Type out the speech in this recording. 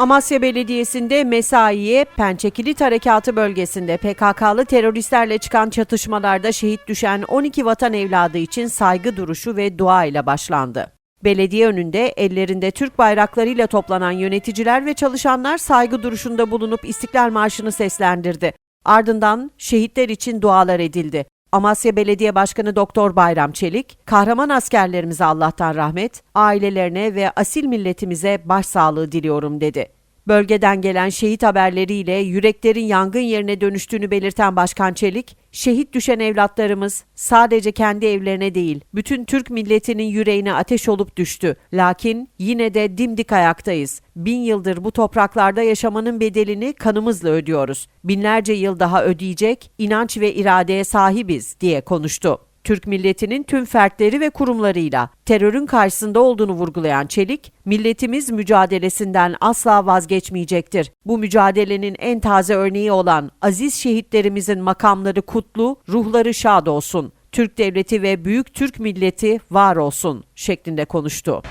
Amasya Belediyesi'nde mesaiye Pençekilit Harekatı bölgesinde PKK'lı teröristlerle çıkan çatışmalarda şehit düşen 12 vatan evladı için saygı duruşu ve dua ile başlandı. Belediye önünde ellerinde Türk bayraklarıyla toplanan yöneticiler ve çalışanlar saygı duruşunda bulunup İstiklal Marşı'nı seslendirdi. Ardından şehitler için dualar edildi. Amasya Belediye Başkanı Doktor Bayram Çelik, kahraman askerlerimize Allah'tan rahmet, ailelerine ve asil milletimize başsağlığı diliyorum dedi. Bölgeden gelen şehit haberleriyle yüreklerin yangın yerine dönüştüğünü belirten Başkan Çelik, şehit düşen evlatlarımız sadece kendi evlerine değil, bütün Türk milletinin yüreğine ateş olup düştü. Lakin yine de dimdik ayaktayız. Bin yıldır bu topraklarda yaşamanın bedelini kanımızla ödüyoruz. Binlerce yıl daha ödeyecek inanç ve iradeye sahibiz diye konuştu. Türk milletinin tüm fertleri ve kurumlarıyla terörün karşısında olduğunu vurgulayan Çelik, milletimiz mücadelesinden asla vazgeçmeyecektir. Bu mücadelenin en taze örneği olan aziz şehitlerimizin makamları kutlu, ruhları şad olsun. Türk devleti ve büyük Türk milleti var olsun şeklinde konuştu.